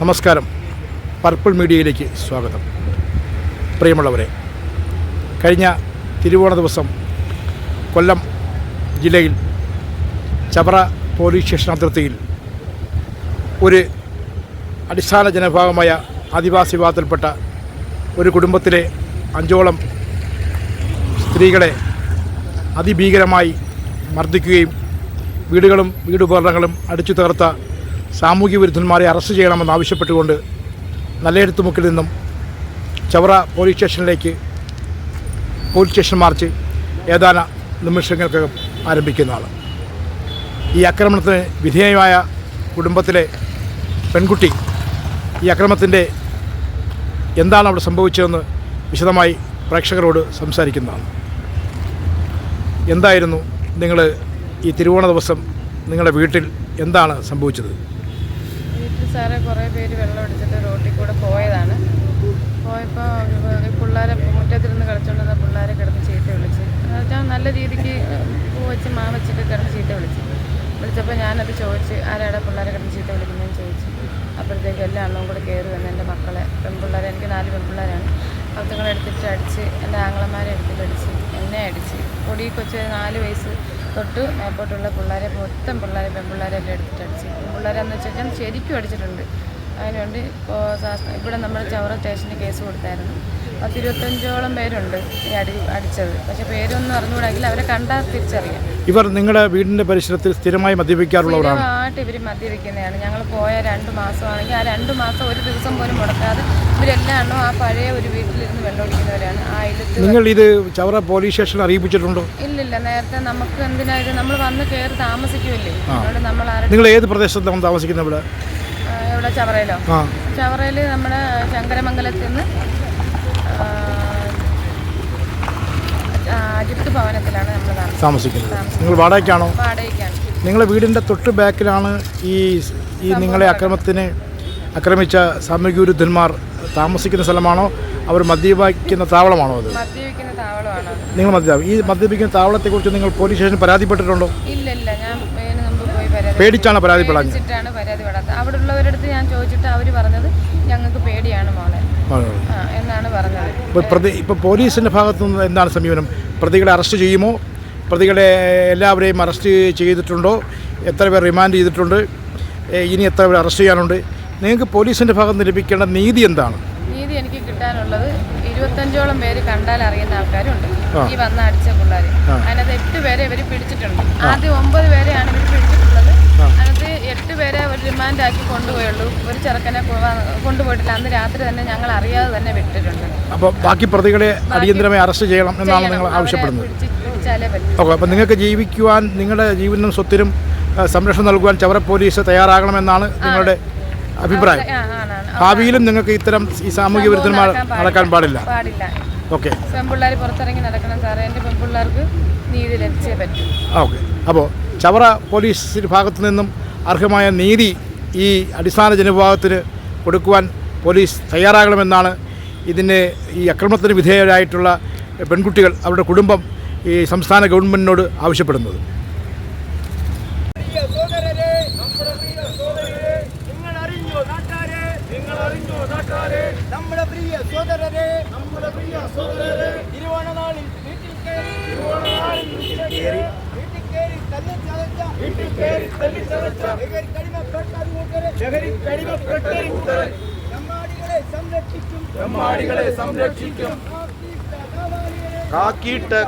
നമസ്കാരം. പർപ്പിൾ മീഡിയയിലേക്ക് സ്വാഗതം. പ്രിയമുള്ളവരെ കഴിഞ്ഞ തിരുവോണ ദിവസം കൊല്ലം ജില്ലയിൽ ചവറ പോലീസ് സ്റ്റേഷൻ അതിർത്തിയിൽ ഒരു അടിസ്ഥാന ജനഭാഗമായ ആദിവാസി വിഭാഗത്തിൽപ്പെട്ട ഒരു കുടുംബത്തിലെ അഞ്ചോളം സ്ത്രീകളെ അതിഭീകരമായി മർദ്ദിക്കുകയും വീടുകളും വീടുപകരണങ്ങളും അടിച്ചു തകർത്ത സാമൂഹ്യ വിരുദ്ധന്മാരെ അറസ്റ്റ് ചെയ്യണമെന്ന് ആവശ്യപ്പെട്ടുകൊണ്ട് മുക്കിൽ നിന്നും ചവറ പോലീസ് സ്റ്റേഷനിലേക്ക് പോലീസ് സ്റ്റേഷൻ മാർച്ച് ഏതാനും നിമിഷങ്ങൾക്കകം ആരംഭിക്കുന്നതാണ്. ഈ ആക്രമണത്തിന് വിധേയമായ കുടുംബത്തിലെ പെൺകുട്ടി ഈ അക്രമത്തിന്റെ എന്താണ് അവിടെ സംഭവിച്ചതെന്ന് വിശദമായി പ്രേക്ഷകരോട് സംസാരിക്കുന്നതാണ്. എന്തായിരുന്നു നിങ്ങൾ ഈ തിരുവോണ ദിവസം നിങ്ങളുടെ വീട്ടിൽ എന്താണ് സംഭവിച്ചത്? സാറേ കുറേ പേര് വെള്ളം അടിച്ചിട്ട് റോട്ടിൽ കൂടെ പോയതാണ്. പോയപ്പോൾ ഈ പിള്ളേരെ മുറ്റത്തിരുന്ന് കളിച്ചുകൊണ്ടിരുന്ന പിള്ളേരെ കിടന്ന് ചീത്ത വിളിച്ച്. എന്നുവെച്ചാൽ നല്ല രീതിക്ക് പൂ വെച്ച് മാ വെച്ചിട്ട് കിടന്ന് ചീത്ത വിളിച്ച്. വിളിച്ചപ്പോൾ ഞാനത് ചോദിച്ച് ആരാടെ പിള്ളേരെ കിടന്ന് ചീത്ത വിളിക്കുന്നതെന്ന് ചോദിച്ചു? അപ്പോഴത്തേക്ക് എല്ലാ അണ്ണവും കൂടെ കയറി വന്ന് എന്റെ മക്കളെ പെൺപിള്ളേരെ എനിക്ക് നാല് പെൺപിള്ളേരാണ്. അവത്തുങ്ങളെ എടുത്തിട്ട് അടിച്ച് എന്റെ ആങ്ങളമാരെ എടുത്തിട്ട് അടിച്ച് എന്നെ അടിച്ച്. പൊടി കൊച്ച് നാല് വയസ്സ് തൊട്ട് മേപ്പോട്ടുള്ള പിള്ളേരെ മൊത്തം പിള്ളേരെ പെൺപിള്ളേരെ എല്ലാം എടുത്തിട്ട് അടിച്ച്. പെൺപിള്ളേരെന്ന് വെച്ചാൽ ശരിക്കും അടിച്ചിട്ടുണ്ട്. അതിനുവേണ്ടി ഇവിടെ നമ്മൾ ചവറ സ്റ്റേഷനിൽ കേസ് കൊടുത്തായിരുന്നു. പത്തിരുപത്തഞ്ചോളം പേരുണ്ട് ഈ അടി അടിച്ചത്. പക്ഷെ പേരൊന്നും അറിഞ്ഞുകൂടെങ്കിൽ അവരെ കണ്ടാൽ തിരിച്ചറിയാം. ഇവർ നിങ്ങളുടെ വീടിന്റെ പരിസരത്തിൽ സ്ഥിരമായി മദ്യപിക്കാറുള്ളവരാണ്. സ്ഥിരമായിട്ട് ഇവർ മദ്യപിക്കുന്നതാണ്. ഞങ്ങൾ പോയ രണ്ട് മാസമാണെങ്കിൽ ആ രണ്ട് മാസം ഒരു ദിവസം പോലും മുടക്കാതെ ഇവരെല്ലാണോ ആ പഴയ ഒരു വീട്ടിലിരുന്ന് വെള്ളമൊടിക്കുന്നവരാണ് ആ ഇല്ലത്ത് നിങ്ങൾ ഇത് ചവറ പോലീസ് സ്റ്റേഷനിൽ അറിയിപ്പിച്ചിട്ടുണ്ടോ? ഇല്ലില്ല നേരത്തെ നമുക്ക് എന്തിനാ ഇത്? നമ്മൾ വന്ന് കയറി താമസിക്കുമല്ലേ അതുകൊണ്ട് നമ്മൾ ആരുടെ നിങ്ങൾ ഏത് പ്രദേശത്താണ് താമസിക്കുന്നത് ഇവിടെ? ഇവിടെ ചവറയിലോ? ചവറയിൽ നമ്മുടെ ശങ്കരമംഗലത്തിൽ നിന്ന് ഭവനത്തിലാണ് നമ്മൾ താമസിക്കുന്നത്. നിങ്ങൾ വാടകയ്ക്കാണോ? വാടകയ്ക്കാണ്. നിങ്ങളുടെ വീടിന്റെ തൊട്ട് ബാക്കിലാണ് ഈ ഈ നിങ്ങളെ അക്രമത്തിന് ആക്രമിച്ച സാമൂഹിക വിരുദ്ധന്മാർ താമസിക്കുന്ന സ്ഥലമാണോ? അവർ മദ്യപിക്കുന്ന താവളമാണോ അത്? മദ്യപിക്കുന്ന താവളമാണ് നിങ്ങൾ മദ്യ ഈ മദ്യപിക്കുന്ന താവളത്തെക്കുറിച്ച് നിങ്ങൾ പോലീസ് സ്റ്റേഷനിൽ പരാതിപ്പെട്ടിട്ടുണ്ടോ? ഇല്ല ഇല്ല ഞാൻ ഇതിന് മുമ്പ് പോയി പരാതി പേടിച്ചാണ് പരാതിപ്പെടാൻ പരാതി അവിടെ ഉള്ളവരടുത്ത് ഞാൻ ചോദിച്ചിട്ട് അവർ പറഞ്ഞത് ഞങ്ങൾക്ക് പേടിയാണ് മോളെ. എന്നാണ് പറഞ്ഞത്. ഇപ്പൊ പ്രതി ഇപ്പോൾ പോലീസിന്റെ ഭാഗത്തു നിന്ന് എന്താണ് സമീപനം? പ്രതികളെ അറസ്റ്റ് ചെയ്യുമോ? പ്രതികളെ എല്ലാവരെയും അറസ്റ്റ് ചെയ്തിട്ടുണ്ടോ? എത്ര പേർ റിമാൻഡ് ചെയ്തിട്ടുണ്ട്? ഇനി എത്ര പേർ അറസ്റ്റ് ചെയ്യാനുണ്ട്? നിങ്ങൾക്ക് പോലീസിന്റെ ഭാഗത്ത് നിന്ന് ലഭിക്കേണ്ട നീതി എന്താണ്? നീതി എനിക്ക് കിട്ടാനുള്ളത് ഇരുപത്തഞ്ചോളം പേര് കണ്ടാൽ അറിയുന്ന ആൾക്കാരുണ്ട്. ഈ വന്ന അടിച്ച പിള്ളേർ അതിനകത്ത് എട്ട് പേരെ ഇവർ പിടിച്ചിട്ടുണ്ട്. ആദ്യം ഒമ്പത് പേരെയാണ് ഇവർ പിടിച്ചിട്ടുള്ളത് അതിനകത്ത് എട്ട് പേരെ ഒരു റിമാൻഡ് ആക്കി കൊണ്ടുപോയുള്ളൂ ഒരു ചെറുക്കനെ കൊ- കൊണ്ടുപോയിട്ടില്ല. അന്ന് രാത്രി തന്നെ ഞങ്ങൾ അറിയാതെ തന്നെ വിട്ടിട്ടുണ്ട്. അപ്പോൾ ബാക്കി പ്രതികളെ അടിയന്തരമായി അറസ്റ്റ് ചെയ്യണം എന്നാണ് നിങ്ങൾ ആവശ്യപ്പെടുന്നത്. ഓക്കെ അപ്പോൾ നിങ്ങൾക്ക് ജീവിക്കുവാൻ നിങ്ങളുടെ ജീവനും സ്വത്തിനും സംരക്ഷണം നൽകുവാൻ ചവറ പോലീസ് തയ്യാറാകണമെന്നാണ് നിങ്ങളുടെ അഭിപ്രായം. ഭാവിയിലും നിങ്ങൾക്ക് ഇത്തരം ഈ സാമൂഹ്യ വിരുദ്ധന്മാർ നടക്കാൻ പാടില്ല. ഓക്കെ. പെൺപിള്ളേർ പുറത്തിറങ്ങി നടക്കണം സാറേ. എന്റെ പെൺപിള്ളേർക്ക് നീതി ലഭിച്ചേ പറ്റൂ. ഓക്കെ. അപ്പോൾ ചവറ പോലീസ് ഭാഗത്തു നിന്നും അർഹമായ നീതി ഈ അടിസ്ഥാന ജനവിഭാഗത്തിന് കൊടുക്കുവാൻ പോലീസ് തയ്യാറാകണമെന്നാണ് ഇതിന് ഈ അക്രമത്തിന് വിധേയരായിട്ടുള്ള പെൺകുട്ടികൾ അവരുടെ കുടുംബം ഈ സംസ്ഥാന ഗവൺമെന്റിനോട് ആവശ്യപ്പെടുന്നത്. നമ്മുടെ പ്രിയ നാട്ടാരെ നമ്മുടെ പ്രിയ സോദരരെ നമ്മുടെ പ്രിയ സോദരരെ തിരുവോണനാളിൽ വീട്ടിൽ കയറി തിരുവോണനാളിൽ വീട്ടിൽ കയറി വീട്ടിൽ കയറി തല്ലി ചതച്ച വീട്ടിൽ കയറി തല്ലി ചതച്ച ലഹരി കടിമപ്പെട്ട കൂട്ടരെ ലഹരി കടിമപ്പെട്ട കൂട്ടരെ ചമ്മാടികളെ സംരക്ഷിക്കും ചമ്മാടികളെ സംരക്ഷിക്കും കാക്കിയിട്ട്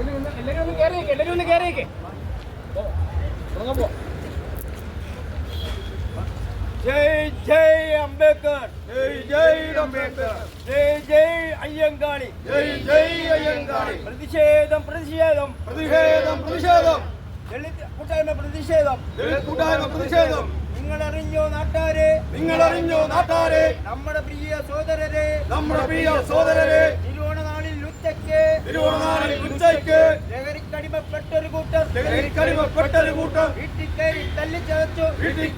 എല്ലാവരും ഒന്ന് കയറിയേക്ക് എല്ലാവരും ഒന്ന് പോ ജയ് ജയ് അംബേദ്കർ ജയ് ജയ് അംബേദ്കർ. ജയ് ജയ് അയ്യങ്കാളി. ജയ് ജയ് അയ്യങ്കാളി. പ്രതിഷേധം പ്രതിഷേധം. പ്രതിഷേധം പ്രതിഷേധം. ദളിത് കൂട്ടായ്മ പ്രതിഷേധം. ദളിത് കൂട്ടായ്മ പ്രതിഷേധം. നിങ്ങൾ അറിഞ്ഞോ നാട്ടാരെ? നിങ്ങൾ അറിഞ്ഞോ നാട്ടാരെ? നമ്മുടെ പ്രിയ സോദരരെ നമ്മുടെ പ്രിയ സോദരരെ ലഹരിക്കടിമപ്പെട്ടൊരു കൂട്ടർ ലഹരിക്കടിമപ്പെട്ടൊരു കൂട്ടർ വീട്ടിൽ കയറി വീട്ടിൽ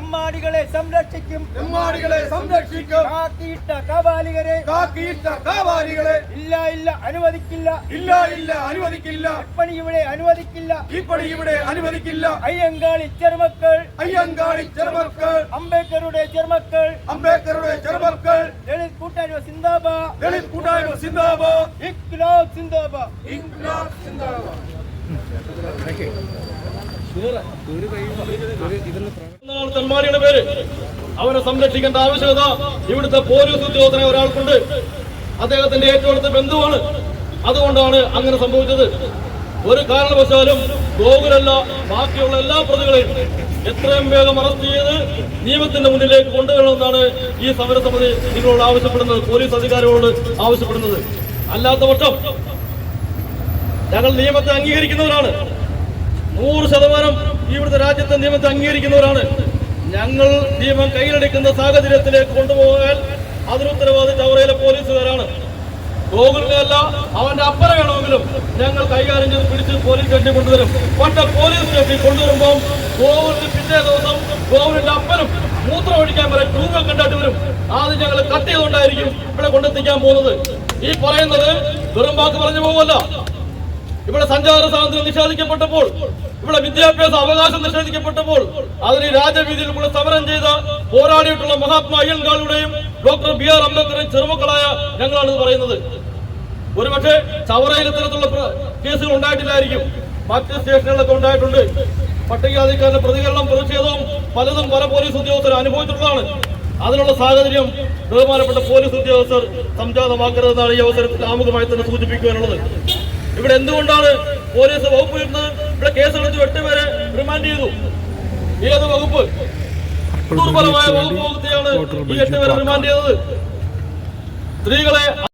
എമ്മാടികളെ സംരക്ഷിക്കും. എമ്മാടികളെ സംരക്ഷിക്കും. കാക്കിയിട്ട കാവാലികരെ. കാക്കിയിട്ട കാവാലികളെ. ഇല്ല ഇല്ല അനുവദിക്കില്ല. ഇല്ല ഇല്ല അനുവദിക്കില്ല. ഇപ്പണി ഇവിടെ അനുവദിക്കില്ല. ഇപ്പണി ഇവിടെ അനുവദിക്കില്ല. അയ്യങ്കാളി ചെറുമക്കൾ. അയ്യങ്കാളി ചെറുമക്കൾ. അംബേദ്കറുടെ ചെറുമക്കൾ. അംബേദ്കറുടെ ചെറുമക്കൾ. ദളിത് കൂട്ടായ്മ സിന്ദാബാ. ദളിത് കൂട്ടായ്മ സിന്ദാബാ. ഇൻക്ലാബ് സിന്ദാബാ. ഇൻക്ലാബ് സിന്ദാബാ. തന്മാരിയുടെ പേര് അവരെ സംരക്ഷിക്കേണ്ട ആവശ്യകത ഇവിടുത്തെ പോലീസ് ഉദ്യോഗസ്ഥനെ ഒരാൾക്കുണ്ട്. അദ്ദേഹത്തിന്റെ ഏറ്റവും അടുത്ത ബന്ധുവാണ്. അതുകൊണ്ടാണ് അങ്ങനെ സംഭവിച്ചത്. ഒരു കാരണവശാലും ഗോകുലല്ല ബാക്കിയുള്ള എല്ലാ പ്രതികളെയും എത്രയും വേഗം അറസ്റ്റ് ചെയ്ത് നിയമത്തിന്റെ മുന്നിലേക്ക് കൊണ്ടുവരണമെന്നാണ് ഈ സമരസമിതി നിങ്ങളോട് ആവശ്യപ്പെടുന്നത് പോലീസ് അധികാരികളോട് ആവശ്യപ്പെടുന്നത്. അല്ലാത്ത പക്ഷം ഞങ്ങൾ നിയമത്തെ അംഗീകരിക്കുന്നവരാണ്. നൂറ് ശതമാനം ഇവിടുത്തെ രാജ്യത്തെ നിയമത്തെ അംഗീകരിക്കുന്നവരാണ്. ഞങ്ങൾ നിയമം കയ്യിലെടുക്കുന്ന സാഹചര്യത്തിലേക്ക് കൊണ്ടുപോകാൻ അതിന് ഉത്തരവാദി ചവറയിലെ പോലീസുകാരാണ്. ഗോകുലിനെയല്ല അവന്റെ അപ്പറ വേണമെങ്കിലും ഞങ്ങൾ കൈകാര്യം ചെയ്ത് പിടിച്ച് പോലീസ് സ്റ്റേഷനിൽ കൊണ്ടുവരും. പക്ഷെ പോലീസ് സ്റ്റേഷനിൽ കൊണ്ടുവരുമ്പോൾ ഗോവിന്റെ പിറ്റേ ദിവസം ഗോവിന്റെ അപ്പനും മൂത്രം ഒഴിക്കാൻ വരെ ടൂങ്ങൾ കണ്ടിട്ട് വരും. ആദ്യം ഞങ്ങൾ കട്ട് ചെയ്തുകൊണ്ടായിരിക്കും ഇവിടെ കൊണ്ടെത്തിക്കാൻ പോകുന്നത്. ഈ പറയുന്നത് വെറും വാക്ക് പറഞ്ഞു പോകുമല്ല. ഇവിടെ സഞ്ചാര സ്വാതന്ത്ര്യം നിഷേധിക്കപ്പെട്ടപ്പോൾ ഇവിടെ വിദ്യാഭ്യാസ അവകാശം നിഷേധിക്കപ്പെട്ടപ്പോൾ അതിന് രാജവീതിയിൽ കൂടെ സമരം ചെയ്ത പോരാടിയിട്ടുള്ള മഹാത്മാ അയ്യൻകാളുടെയും ഡോക്ടർ ബി ആർ അംബേദ്കറും ചെറുമക്കളായ ഞങ്ങളാണ് പറയുന്നത്. ഒരുപക്ഷെ ചവറയിൽ ഇത്തരത്തിലുള്ള കേസുകൾ ഉണ്ടായിട്ടില്ലായിരിക്കും. മറ്റ് സ്റ്റേഷനുകളൊക്കെ ഉണ്ടായിട്ടുണ്ട്. പട്ടികജാതിക്കാരുടെ പ്രതികരണം പ്രതിഷേധവും പലതും പല പോലീസ് ഉദ്യോഗസ്ഥർ അനുഭവിച്ചിട്ടുള്ളതാണ്. അതിനുള്ള സാഹചര്യം ബഹുമാനപ്പെട്ട പോലീസ് ഉദ്യോഗസ്ഥർ സംജാതമാക്കരുതെന്നാണ് ഈ അവസരത്തിൽ ആമുഖമായി തന്നെ സൂചിപ്പിക്കുവാനുള്ളത്. ഇവിടെ എന്തുകൊണ്ടാണ് പോലീസ് വകുപ്പ് ഇരുന്നത് ഇവിടെ കേസെടുത്ത് എട്ടുപേരെ റിമാൻഡ് ചെയ്തു? ഏത് വകുപ്പ്? ദുർബലമായ വകുപ്പ് വകുപ്പിയാണ് ഈ എട്ടുപേരെ റിമാൻഡ് ചെയ്തത്. സ്ത്രീകളെ